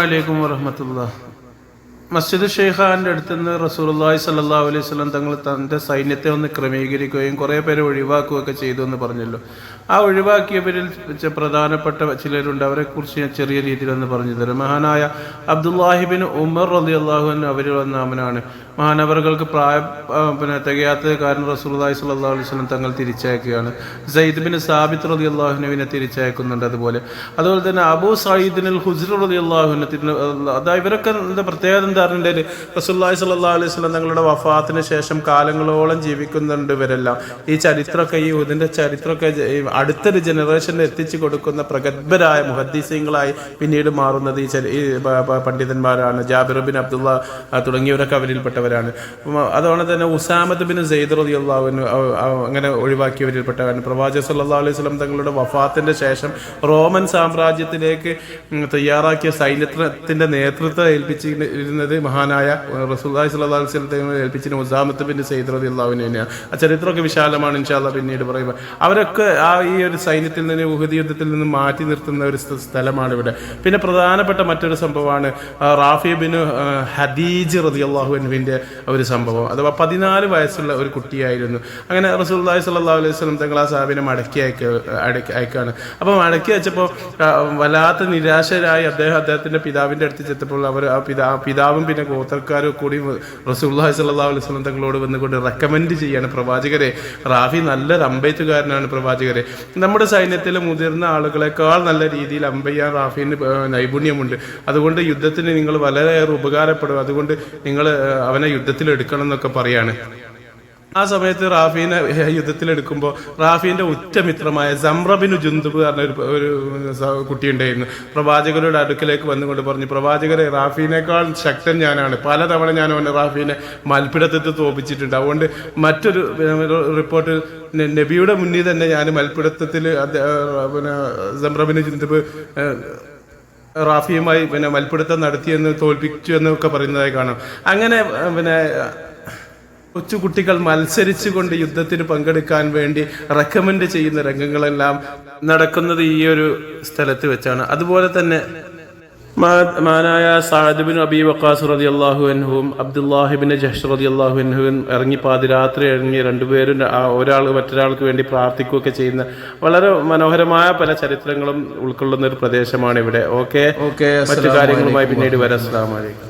അലൈക്കും വറഹമത്തുള്ള. മസ്ജിദ് ഷെയ്ഖാന്റെ അടുത്ത് നിന്ന് റസൂലുള്ളാഹി സല്ലാ അലൈഹി സ്വലം തങ്ങൾ തന്റെ സൈന്യത്തെ ഒന്ന് ക്രമീകരിക്കുകയും കുറേ പേരെ ഒഴിവാക്കുകയൊക്കെ ചെയ്തു എന്ന് പറഞ്ഞല്ലോ. ആ ഒഴിവാക്കിയവരിൽ പ്രധാനപ്പെട്ട ചിലരുണ്ട്. അവരെ കുറിച്ച് ഞാൻ ചെറിയ രീതിയിൽ ഒന്ന് പറഞ്ഞു തരാം. മഹാനായ അബ്ദുല്ലാഹിബിൻ ഉമർ റലി അള്ളാഹു അവരിൽ വന്നാമനാണ് മഹാനവറുകൾക്ക് പ്രായ പിന്നെ തികയാത്ത കാരണം റസൂലുള്ളാഹി സ്വല്ലല്ലാഹു അലൈഹി വസല്ലം തങ്ങൾ തിരിച്ചയക്കുകയാണ്. സയ്യിദ് ബിൻ സാബിത്ത് അള്ളാഹുനുവിനെ തിരിച്ചയക്കുന്നുണ്ട് അതുപോലെ. അതുപോലെ തന്നെ അബൂ സയ്യിദിൻ ഹുസ്ർ അള്ളാഹുനെ അതായത് ഇവരൊക്കെ എന്താ പ്രത്യേകത എന്താ പറഞ്ഞിട്ടുണ്ടെങ്കിൽ റസൂലുള്ളാഹി സ്വല്ലല്ലാഹു അലൈഹി വസല്ലം തങ്ങളുടെ വഫാത്തിന് ശേഷം കാലങ്ങളോളം ജീവിക്കുന്നുണ്ട് ഇവരെല്ലാം. ഈ ചരിത്രമൊക്കെ ഈ ഇതിന്റെ ചരിത്രമൊക്കെ അടുത്തൊരു ജനറേഷനിൽ എത്തിച്ചു കൊടുക്കുന്ന പ്രഗത്ഭരായ മുഹദ്ദീസിങ്ങളായി പിന്നീട് മാറുന്നത് ഈ പണ്ഡിതന്മാരാണ്. ജാബിർ ബിൻ അബ്ദുള്ള തുടങ്ങിയവരൊക്കെ അവരിൽപ്പെട്ടവരാണ്. ഉം, അതുപോലെ തന്നെ ഉസാമത്ത് ബിൻ സെയ്ദ് റതി അള്ളാഹുവിന് അങ്ങനെ ഒഴിവാക്കിയവരിൽപ്പെട്ടവരാണ് പ്രവാചക സല്ലാ അലൈഹി സ്വലം തങ്ങളുടെ വഫാത്തിന്റെ ശേഷം റോമൻ സാമ്രാജ്യത്തിലേക്ക് തയ്യാറാക്കിയ സൈന്യത്തിന്റെ നേതൃത്വം ഏൽപ്പിച്ചിരുന്നത് മഹാനായ റസൂല്ലാഹി സ്വല്ലല്ലാഹു അലൈഹി തങ്ങളെ ഏൽപ്പിച്ചിരുന്ന ഉസാമത്ത് ബിൻ സെയ്ദ് റതി അള്ളാഹുവിനെ തന്നെയാണ്. ആ ചരിത്രമൊക്കെ വിശാലമാണ് ഇൻഷാല്ല പിന്നീട് പറയുമ്പോൾ. അവരൊക്കെ ആ ഈ ഒരു സൈന്യത്തിൽ നിന്ന് ഉഹദ് യുദ്ധത്തിൽ നിന്ന് മാറ്റി നിർത്തുന്ന ഒരു സ്ഥ- സ്ഥലമാണ് ഇവിടെ. പിന്നെ പ്രധാനപ്പെട്ട മറ്റൊരു സംഭവമാണ് റാഫി ബിൻ ഹദീജ് റതി അള്ളാഹുവിന്റെ ഒരു സംഭവം. അഥവാ പതിനാല് വയസ്സുള്ള ഒരു കുട്ടിയായിരുന്നു. അങ്ങനെ റസൂല്ലാഹി സ്വല്ലല്ലാഹു അലൈഹി വസല്ലം തങ്ങൾ ആ സാബിനെ മടക്കി അയക്ക അടക്കി അയക്കാണ്. അപ്പോൾ മടക്കി വെച്ചപ്പോൾ വല്ലാത്ത നിരാശരായി അദ്ദേഹം അദ്ദേഹത്തിന്റെ പിതാവിന്റെ അടുത്ത് ചെത്തപ്പോൾ അവർ ആ പിതാ പിതാവും പിന്നെ ഗോത്രക്കാരും കൂടി റസൂല്ലാഹി സ്വല്ലല്ലാഹു അലൈഹി വസല്ലം തങ്ങളോട് വന്നുകൊണ്ട് റെക്കമെൻഡ് ചെയ്യാണ്. പ്രവാചകരെ റാഫി നല്ലൊരു അമ്പയത്തുകാരനാണ് പ്രവാചകരെ. നമ്മുടെ സൈന്യത്തിലെ മുതിർന്ന ആളുകളെക്കാൾ നല്ല രീതിയിൽ അമ്പയ്യാൻ റാഫിന് നൈപുണ്യമുണ്ട്. അതുകൊണ്ട് യുദ്ധത്തിന് നിങ്ങൾ വളരെയേറെ ഉപകാരപ്പെടും. അതുകൊണ്ട് നിങ്ങൾ അവനെ യുദ്ധത്തിൽ എടുക്കണം എന്നൊക്കെ പറയാണ്. ആ സമയത്ത് റാഫീനെ യുദ്ധത്തിൽ എടുക്കുമ്പോൾ റാഫീന്റെ ഉറ്റമിത്രമായ സംറബിനു ജുന്തുബ് പറഞ്ഞ ഒരു ഒരു കുട്ടിയുണ്ടായിരുന്നു. പ്രവാചകരുടെ അടുക്കിലേക്ക് വന്നുകൊണ്ട് പറഞ്ഞു പ്രവാചകരെ റാഫീനേക്കാൾ ശക്തൻ ഞാനാണ്. പലതവണ ഞാൻ അവനെ റാഫീനെ മൽപ്പിടത്തത്ത് തോപ്പിച്ചിട്ടുണ്ട്. അതുകൊണ്ട് മറ്റൊരു റിപ്പോർട്ട് നബിയുടെ മുന്നിൽ തന്നെ ഞാൻ മൽപ്പിടത്തത്തിൽ പിന്നെ സംറബിനു ജുന്തുബ് റാഫിയുമായി പിന്നെ മൽപ്പിടുത്തം നടത്തിയെന്ന് തോൽപ്പിച്ചു എന്നൊക്കെ പറയുന്നതായി കാണാം. അങ്ങനെ പിന്നെ കൊച്ചു കുട്ടികൾ മത്സരിച്ചുകൊണ്ട് യുദ്ധത്തിന് പങ്കെടുക്കാൻ വേണ്ടി റെക്കമെൻഡ് ചെയ്യുന്ന രംഗങ്ങളെല്ലാം നടക്കുന്നത് ഈ ഒരു സ്ഥലത്ത് വെച്ചാണ്. അതുപോലെ തന്നെ മാനായ സാദിബിൻ അബി വക്കാസ് റതി അള്ളാഹു അൻഹുവും അബ്ദുല്ലാഹിബിൻ ജഹ്ഷ് റതി അള്ളാഹു അൻഹുവും ഇറങ്ങി പാതിരാത്രി ഇറങ്ങി രണ്ടുപേരും ആ ഒരാൾ മറ്റൊരാൾക്ക് വേണ്ടി പ്രാർത്ഥിക്കുകയൊക്കെ ചെയ്യുന്ന വളരെ മനോഹരമായ പല ചരിത്രങ്ങളും ഉൾക്കൊള്ളുന്ന ഒരു പ്രദേശമാണ് ഇവിടെ. ഓക്കെ? ഓക്കെ മറ്റു കാര്യങ്ങളുമായി പിന്നീട് വരാം. അസ്സാം വലൈക്കും